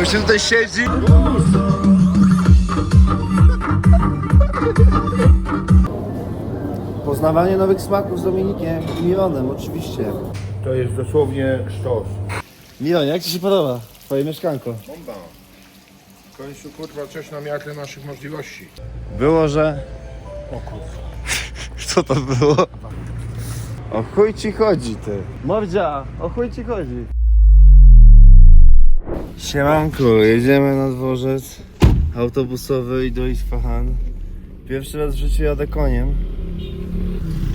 Gościu tutaj siedzi. Poznawanie nowych smaków z Dominikiem i Mironem, oczywiście. To jest dosłownie sztos. Miron, jak Ci się podoba Twoje mieszkanko? Bomba. W końcu kurwa coś na miarę naszych możliwości. Było, że... O kurwa. Co to było? O chuj Ci chodzi, ty. Mordzia, o chuj Ci chodzi. Siemanko, jedziemy na dworzec autobusowy i do Isfahan. Pierwszy raz w życiu jadę koniem.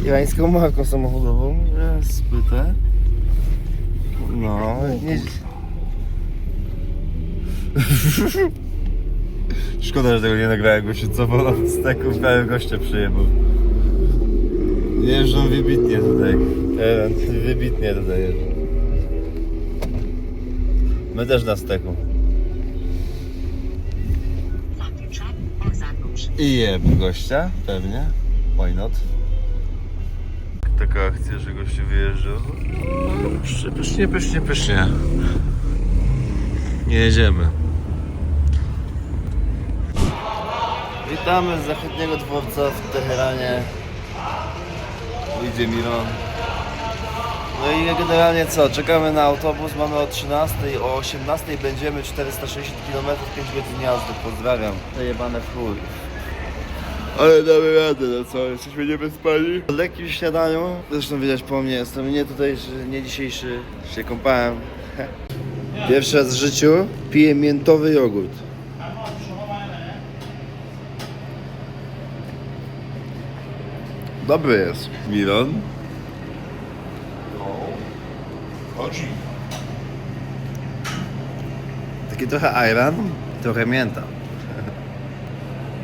Irańską marką samochodową. Jest spytę. No, nie... Szkoda, że tego nie nagrałem, bo się cofał od steków, prawie gościa przyjebał. Jeżdżą wybitnie tutaj. Ewent, wybitnie tutaj jeżdżą. My też na steku. I jeb gościa, pewnie. Why not? Taka akcja, że gościu wyjeżdżał. No, pysznie, pysznie, pysznie. Nie jedziemy. Witamy z zachodniego dworca w Teheranie. Idzie Miron. No i generalnie co? Czekamy na autobus, mamy o 13, o 18 będziemy 460 km, 5 godzin jazdy. Pozdrawiam. Zajebane w chuj. Ale damy radę, no co? Jesteśmy niewyspani. Po lekkim śniadaniu, zresztą widać po mnie, jestem nie tutejszy, nie dzisiejszy, się kąpałem. Pierwszy raz w życiu piję miętowy jogurt. Dobry jest. Miron? Chodzi. Taki trochę ayran, trochę mięta.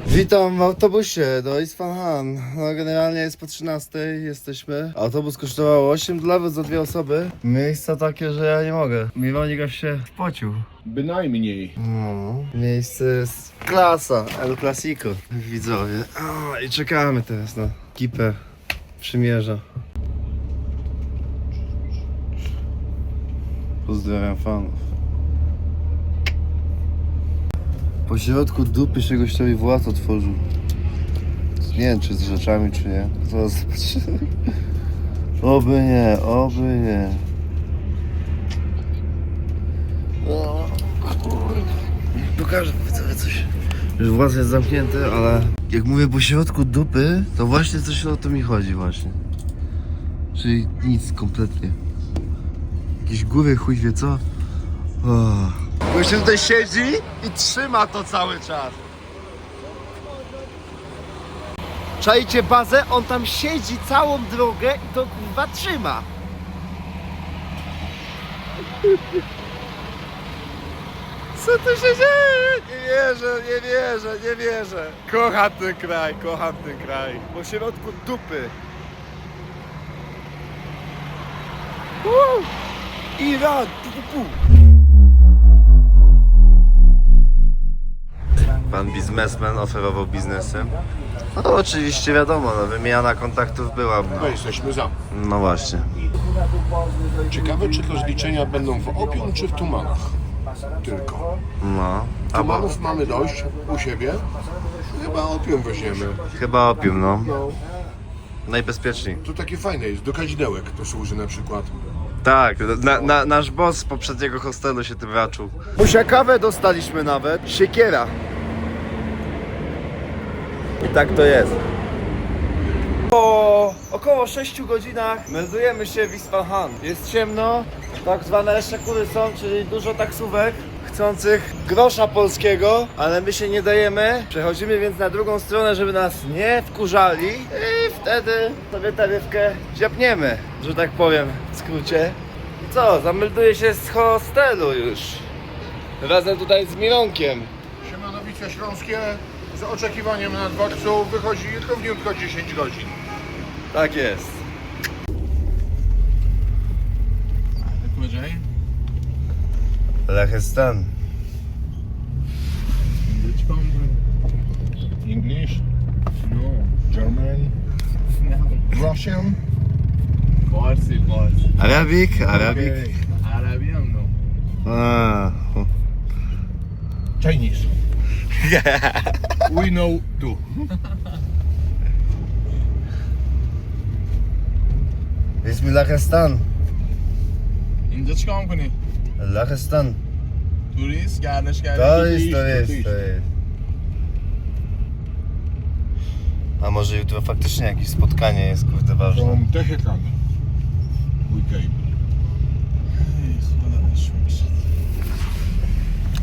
Witam w autobusie do Isfahan. No generalnie jest po 13, jesteśmy. Autobus kosztował 8 dolarów za dwie osoby. Miejsca takie, że ja nie mogę. Mironik aż się spocił. Bynajmniej. No, miejsce jest klasa, El Clasico. Widzowie. O, I czekamy teraz na ekipę przymierza. Pozdrawiam fanów. Po środku dupy się gościowi włas otworzył. Nie wiem czy z rzeczami czy nie. Zaraz zobaczymy. Oby nie, oby nie. O. Pokażę widzowie coś. Już włas jest zamknięty, ale jak mówię po środku dupy, to właśnie coś o to mi chodzi właśnie. Czyli nic kompletnie. Jakieś góry chuj wie co. Oh. Gościu tutaj siedzi i trzyma to cały czas. Czajcie bazę, on tam siedzi całą drogę i to kurwa trzyma. Co tu się dzieje? Nie wierzę, nie wierzę, nie wierzę. Kocham ten kraj, kocham ten kraj. Po środku dupy. Woo! Iran, pu, pu, pu. Pan biznesmen oferował biznesy. No oczywiście wiadomo, no, wymiana kontaktów była. No jesteśmy za. No właśnie. Ciekawe czy to zliczenia będą w opium czy w tumanach? Tylko. No. A bo, Tumanów mamy dość u siebie. Chyba opium weźmiemy. chyba opium, no. No. Najbezpieczniej. To takie fajne jest, do kadzidełek to służy na przykład. Tak, na, na, nasz boss z poprzedniego hostelu się tym raczył. Busiakawę dostaliśmy nawet, siekiera. I tak to jest. Po około 6 godzinach meldujemy się w Isfahan. Jest ciemno, tak zwane jeszcze kury są, czyli dużo taksówek chcących grosza polskiego, ale my się nie dajemy. Przechodzimy więc na drugą stronę, żeby nas nie wkurzali i wtedy sobie tarywkę ziapniemy, że tak powiem w skrócie. I co, zamelduję się z hostelu już. Razem tutaj z Mironkiem. Siemanowice Śląskie z oczekiwaniem na dworcu wychodzi równiutko 10 godzin. Tak jest. Powiedziej? Lechestan. English? No. German? Russian? فارسی فارسی Arabik, Arabik. Okay. عربی هم نو A. Chinese. We know too. Bismillahestan. In Gärdersgärde. To jest, to jest, to jest. A może jutro faktycznie jakieś spotkanie jest, kurde, ważne. From Teheran. We came.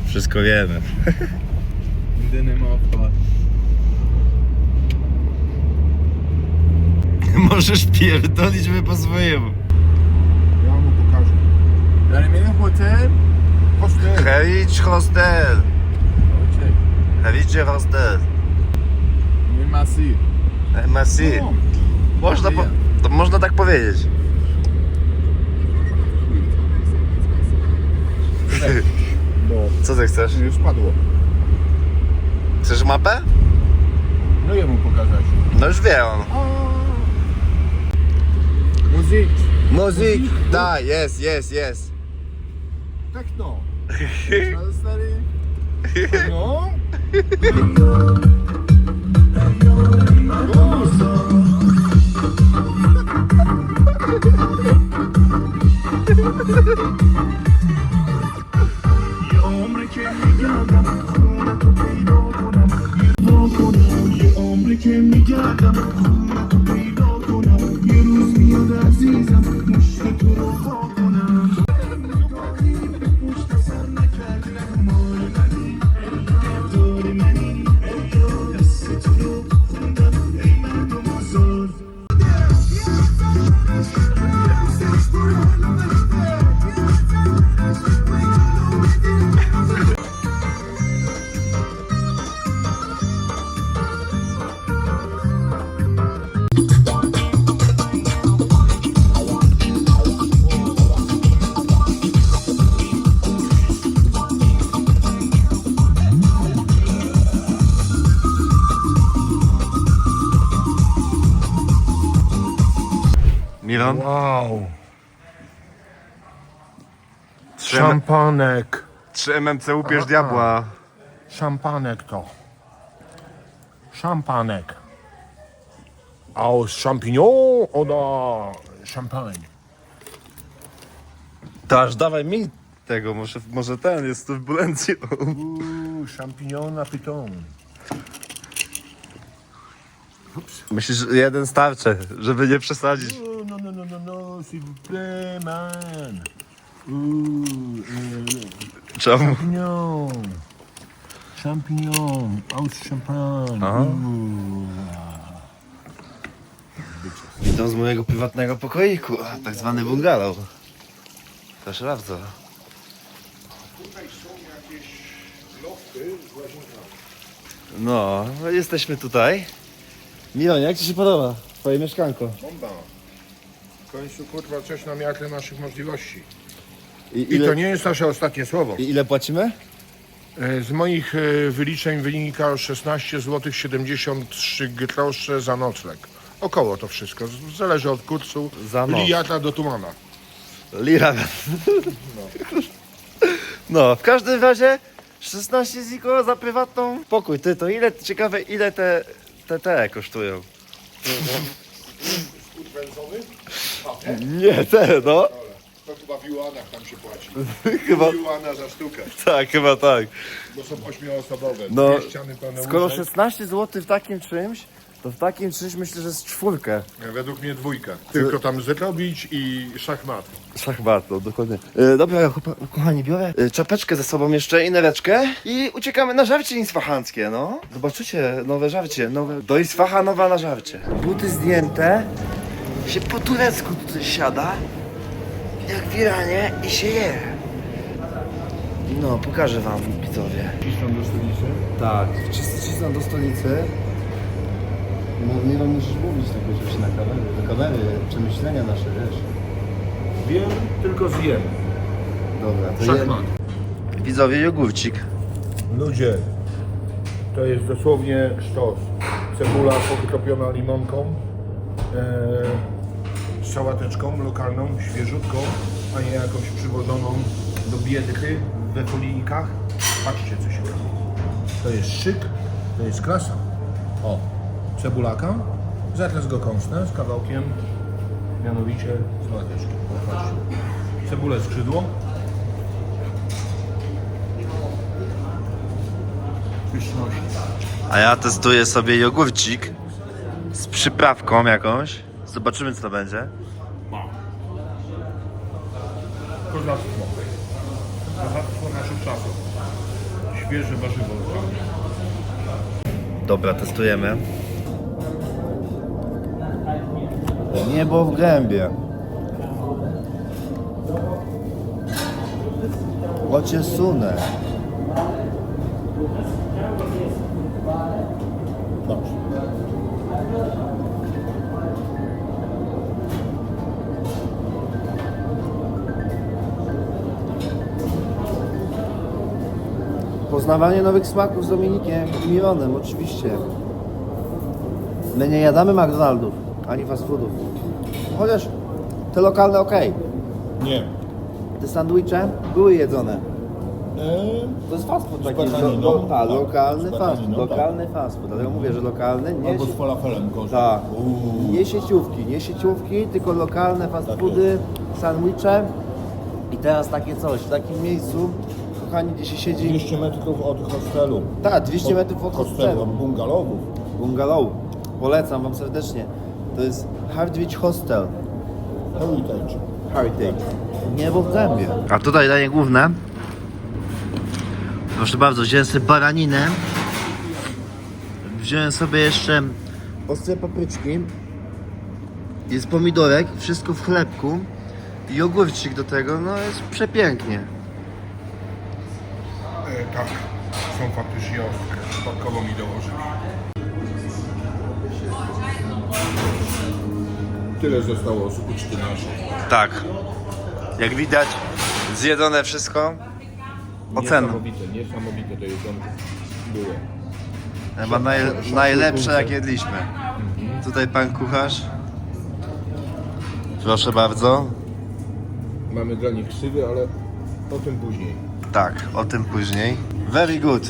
Wszystko wiemy. Jedyny ma. Możesz pierdolić my po swojemu. Min hotell. Hostel. Heritage Hostel. Okej. Heritage Hostel. Min massiv. MSC. No. Można, po, to można tak powiedzieć. No, Co ty chcesz? już spadło. Chcesz mapę? No jemu pokazać. No już wiem. Muzyk. Muzyk. Tak, jest, jest, jest. Techno. Ale stary. No. Milan? Wow. 3, Szampanek. 3 MMC upierz Aha. diabła. Szampanek to. Szampanek. Aus champignon oder champagne? Dasz, dawaj mi tego, może, może ten jest turbulencją. Uuu, champignon na pyton. Myślisz, że jeden starczy, żeby nie przesadzić. No, no, no, no, no, s'il vous plaît, man. Czemu? champignon. Champignon, aus champagne. Aha. Ouh. Witam z mojego prywatnego pokoiku, tak zwany bungalow. Proszę bardzo. Tutaj są jakieś lofty z łazinkami. No jesteśmy tutaj. Milan, jak Ci się podoba Twoje mieszkanko? Bomba. W końcu kurwa coś na miarę naszych możliwości. I I ile, to nie jest nasze ostatnie słowo. i ile płacimy? E, Z moich e, wyliczeń wynika 16 zł 73 grosze za nocleg. Około to wszystko. Z- Zależy od kursu. Za noc. Lijata do tumana. Lira. No, w każdym razie 16 ziko za prywatną pokój. Ty, to ile, ciekawe ile te, te, te kosztują? Wędzony? Nie, te, no. To chyba w juanach tam się płaci. Chyba, Juana za sztukę, tak, chyba tak. bo są ośmioosobowe. No, Dwie ściany pełne Skoro łóżek. 16 zł w takim czymś, to w takim czymś myślę, że z czwórkę. Według mnie dwójka. Tylko tam zrobić i szachmat. Szachmat, no dokładnie. E, dobra, chłopa- kochani, biorę e, czapeczkę ze sobą jeszcze i nereczkę i uciekamy na żarcie isfahanckie, no. Zobaczycie, nowe żarcie, nowe... Do Isfahanowa na żarcie. Buty zdjęte, się po turecku tutaj siada, jak w Iranie i się je. No, pokażę wam, widzowie. Cisną do stolicy. Tak, cisnę do stolicy. No, nie mam musisz mówić że się na kamery, do kamery, przemyślenia nasze, wiesz. Wiem, tylko zjem. Dobra, to Szachmat. je... Widzowie, jogurcik. Ludzie, to jest dosłownie sztos. Cebula pokropiona limonką, e, z sałateczką lokalną, świeżutką, a nie jakąś przywożoną do biedry we folijkach. Patrzcie, co się robi. To jest szyk, to jest klasa. O, cebulaka. Zaraz go kąsnę z kawałkiem, mianowicie. O, patrzcie. Cebulę skrzydło. Pyszności. A ja testuję sobie jogurcik z przyprawką jakąś. Zobaczymy co to będzie. Kozactwo. Kozactwo naszych czasów. Świeże warzywo. Dobra, testujemy. Niebo w gębie. Ocie sunę. Poznawanie nowych smaków z Dominikiem i Mironem, oczywiście. My nie jadamy McDonaldów, ani fast foodów. Chociaż te lokalne ok. Nie. Te sandwiche były jedzone. Eee, To jest fast food taki. lo, lo, tak. lokalny Z fast food. bataniną, tak. Lokalny fast food. Dlatego mówię, że lokalny, nie, albo z falafelem gorzej. tak. Uuu. nie sieciówki, nie sieciówki, tylko lokalne fast Tak foody, sandwiche. I teraz takie coś, w takim miejscu, kochani, gdzie się siedzi. 200 metrów od hostelu. Tak, 200 metrów od hostelu. hostelu. Od bungalowów. Bungalow. Polecam Wam serdecznie. To jest Hardwich Hostel. Heritage. Heritage. Niebo w zębie. A tutaj danie główne. Proszę bardzo, wziąłem sobie baraninę. Wziąłem sobie jeszcze ostre papryczki. Jest pomidorek, wszystko w chlebku. I ogórcik do tego, no jest przepięknie. E, tak, są faktycznie ostre. Przypadkowo mi dołożyli. Tyle zostało z uczty naszej. Tak. Jak widać, zjedzone wszystko. Ocena. Niesamowite, niesamowite to jedzonko było. Chyba naj, najlepsze jak jedliśmy. Tutaj pan kucharz. Proszę bardzo. Mamy dla nich ksywy, ale o tym później. Tak, o tym później. Very good.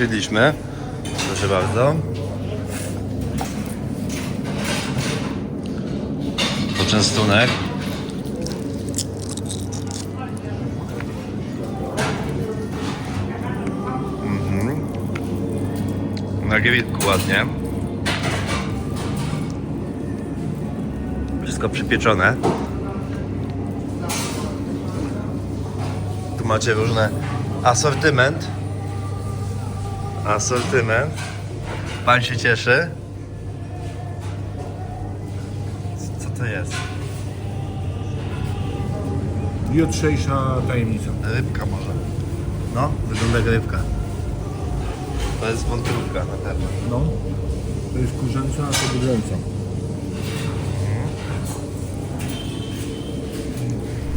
Jedliśmy. Proszę bardzo. Poczęstunek. Na grillku ładnie. Wszystko przypieczone. Tu macie różne asortyment. Asortyment. Pan się cieszy. Co to jest? Jutrzejsza tajemnica. Rybka może. No, wygląda jak rybka. To jest wątróbka na pewno. No. To jest kurzęca, a to bydlęca.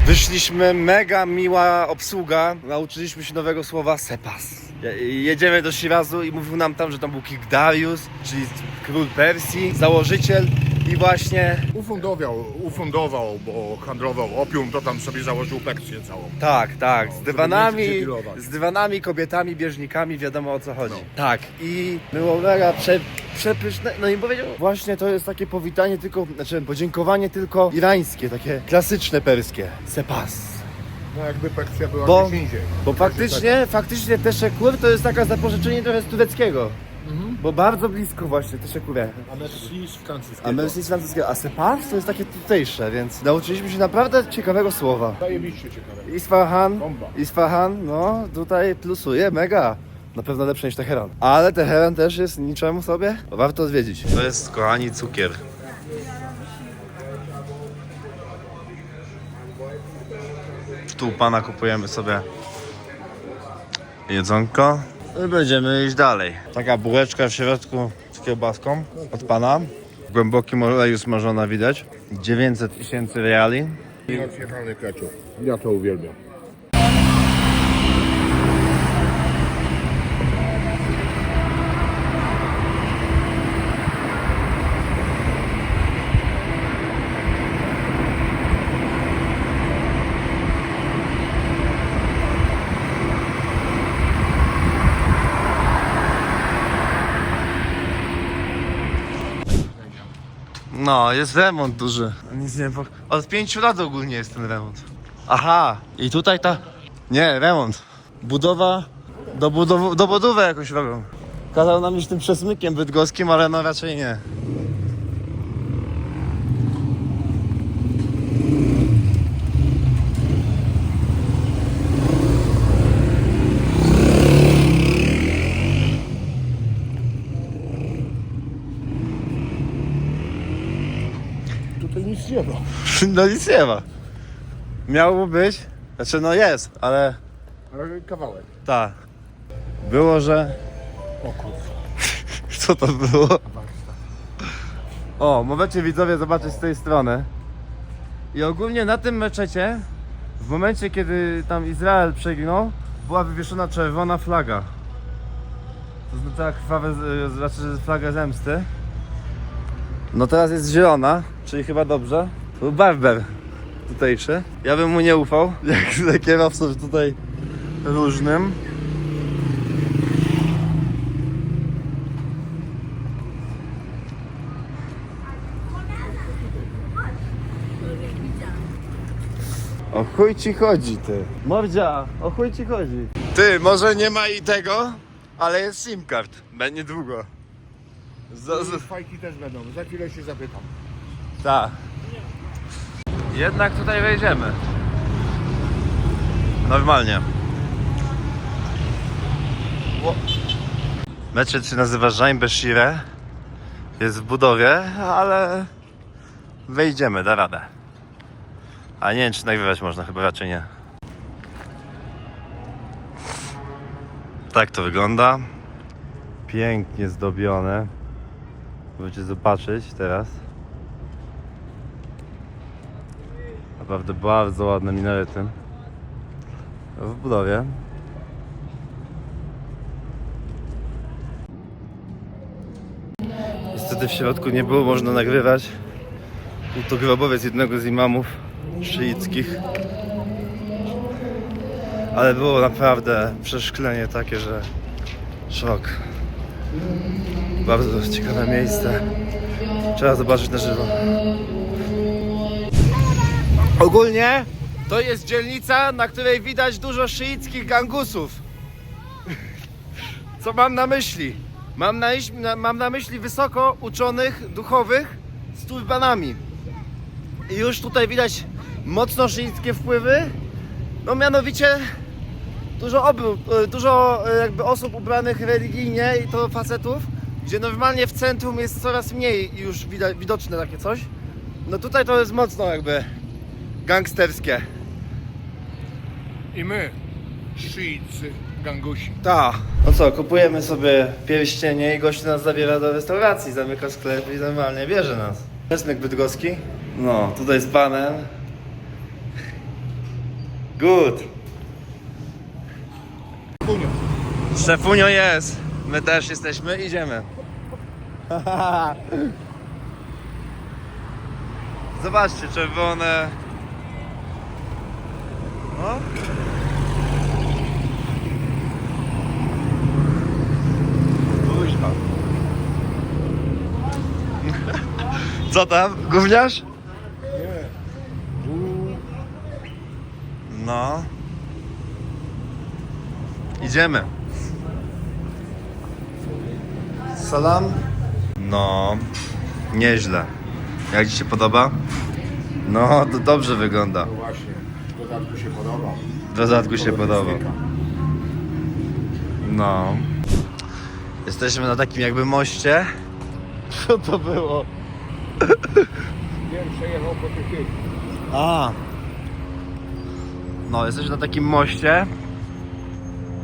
Wyszliśmy, mega miła obsługa. Nauczyliśmy się nowego słowa sepas. Je- Jedziemy do Shirazu i mówił nam tam, że tam był King Darius, czyli król Persji, założyciel i właśnie Ufundował, ufundował, bo handlował opium, to tam sobie założył Persję całą. tak, tak, z żeby dywanami, mieć gdzie dealować. z dywanami, kobietami, bieżnikami, wiadomo o co chodzi. Tak, i było mega prze, przepyszne, no i powiedział, właśnie to jest takie powitanie tylko, znaczy podziękowanie tylko irańskie, takie klasyczne perskie, sepas. No jakby Persja była Bo- gdzieś indziej. Bo faktycznie, faktycznie Teszekur to jest taka zapożyczenie trochę z tureckiego. Bo bardzo blisko właśnie Teszekurę. A Merci z francuskiego. A merci z francuskiego. A sepas to jest takie tutejsze, więc nauczyliśmy się naprawdę ciekawego słowa. Zajebiście ciekawe. Isfahan, Bomba. Isfahan, no tutaj plusuje, mega. Na pewno lepsze niż Teheran. Ale Teheran też jest niczemu sobie. Warto odwiedzić. To jest, kochani, cukier. Tu u pana kupujemy sobie jedzonko i będziemy iść dalej. Taka bułeczka w środku z kiełbaską od pana. W głębokim oleju smażona widać. 900 tysięcy reali. I odjechany ketchup. Ja to uwielbiam. No, jest remont duży. Nic nie po... Od pięciu lat ogólnie jest ten remont. Aha, i tutaj ta... Nie, remont. Budowa... Do, budow... do budowy jakoś robią. Kazał nam iść tym przesmykiem bydgoskim, ale no raczej nie. Tutaj nic nie ma. No nic nie ma. Miało być, znaczy no jest, ale Ale kawałek. tak. Było, że... O kurwa. Co to było? O, możecie widzowie zobaczyć z tej strony. I ogólnie na tym meczecie, w momencie kiedy tam Izrael przeginął, była wywieszona czerwona flaga. To znaczy krwawe, z- znaczy flaga zemsty. No teraz jest zielona, czyli chyba dobrze. Był barber tutejszy. Ja bym mu nie ufał, jak za kierowców tutaj różnym. O chuj ci chodzi, ty. Mordzia, o chuj ci chodzi. Ty, może nie ma i tego, ale jest SIM card. Będzie długo. Z, z, Fajki też będą, za chwilę się zapytam. tak. Jednak tutaj wejdziemy. Normalnie. Meczet się nazywa Jain Beshire. Jest w budowie, ale wejdziemy, da radę. A nie wiem, czy nagrywać można, chyba raczej nie. Tak to wygląda. Pięknie zdobione. Możecie zobaczyć teraz. Naprawdę bardzo ładne minarety. W budowie. Niestety w środku nie było można nagrywać. Był to grobowiec jednego z imamów szyickich. Ale było naprawdę przeszklenie takie, że szok. Bardzo ciekawe miejsce. Trzeba zobaczyć na żywo. Ogólnie to jest dzielnica, na której widać dużo szyickich gangusów. Co mam na myśli? Mam na, mam na myśli wysoko uczonych, duchowych z turbanami. I już tutaj widać mocno szyickie wpływy. No mianowicie dużo, e, dużo e, jakby osób ubranych religijnie i to facetów, gdzie normalnie w centrum jest coraz mniej już widoczne takie coś. No tutaj to jest mocno jakby gangsterskie. I my, szyicy gangusi. Ta. No co, kupujemy sobie pierścienie i gość nas zabiera do restauracji, zamyka sklep i normalnie bierze nas. Czesnek bydgoski. No, tutaj z panem. Good. Kunio. Szefunio jest. My też jesteśmy, idziemy. Zobaczcie, czerwone. No. Co tam? Gówniarz? No. Idziemy. Salam. No. Nieźle. Jak Ci się podoba? No, to dobrze wygląda. No właśnie, w dodatku się podoba. W dodatku się podoba. No. Jesteśmy na takim jakby moście. Co to było? Wiem, przejechał po tych. A. No, jesteśmy na takim moście.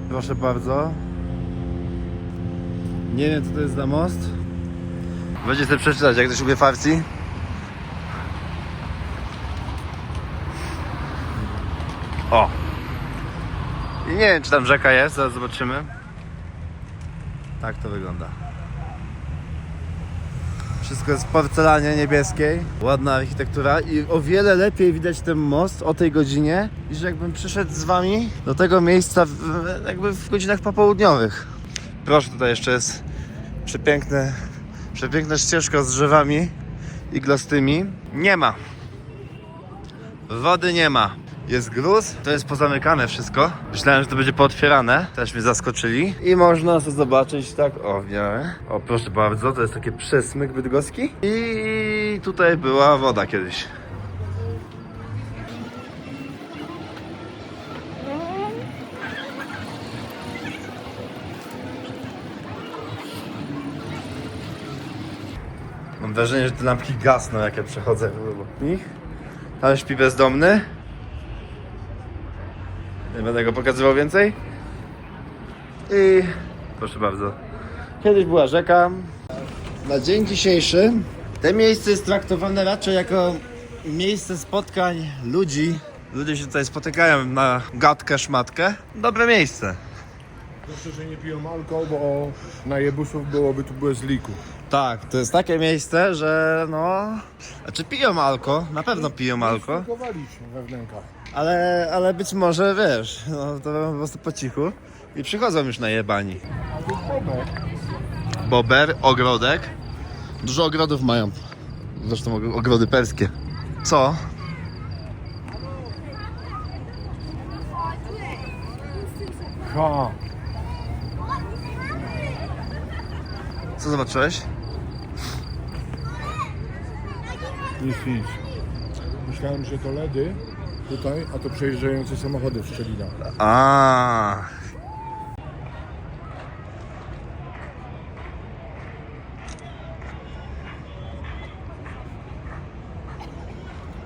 Proszę bardzo. Nie wiem, co to jest za most. Będzie sobie przeczytać, jak ktoś lubi farsi. Nie wiem, czy tam rzeka jest, zaraz zobaczymy. Tak to wygląda. Wszystko jest w porcelanie niebieskiej. Ładna architektura i o wiele lepiej widać ten most o tej godzinie, niż jakbym przyszedł z wami do tego miejsca w, jakby w godzinach popołudniowych. Proszę, tutaj jeszcze jest przepiękne, przepiękna ścieżka z drzewami iglastymi. Nie ma. Wody nie ma. Jest gruz, to jest pozamykane wszystko. Myślałem, że to będzie pootwierane, też mnie zaskoczyli. I można to zobaczyć tak, o w. O proszę bardzo, to jest taki przesmyk bydgoski. I tutaj była woda kiedyś. Mam wrażenie, że te lampki gasną, jak ja przechodzę nich. Tam śpi bezdomny. Będę go pokazywał więcej. I proszę bardzo. Kiedyś była rzeka. Na dzień dzisiejszy to miejsce jest traktowane raczej jako miejsce spotkań ludzi. Ludzie się tutaj spotykają na gadkę, szmatkę. Dobre miejsce. Dobrze, że nie piją alkohol, bo na jebusów byłoby tu bez liku. Tak, to jest takie miejsce, że no... Znaczy piją alko, na pewno piją alko. We wnękach. Ale, ale być może wiesz, no to po prostu po cichu i przychodzą już na jebani. A tu. Bober, ogrodek. Dużo ogrodów mają. Zresztą og- ogrody perskie. Co? Ha. Co zobaczyłeś? Nic, nic. Myślałem, że to ledy tutaj, a to przejeżdżające samochody w Szczelinach. A,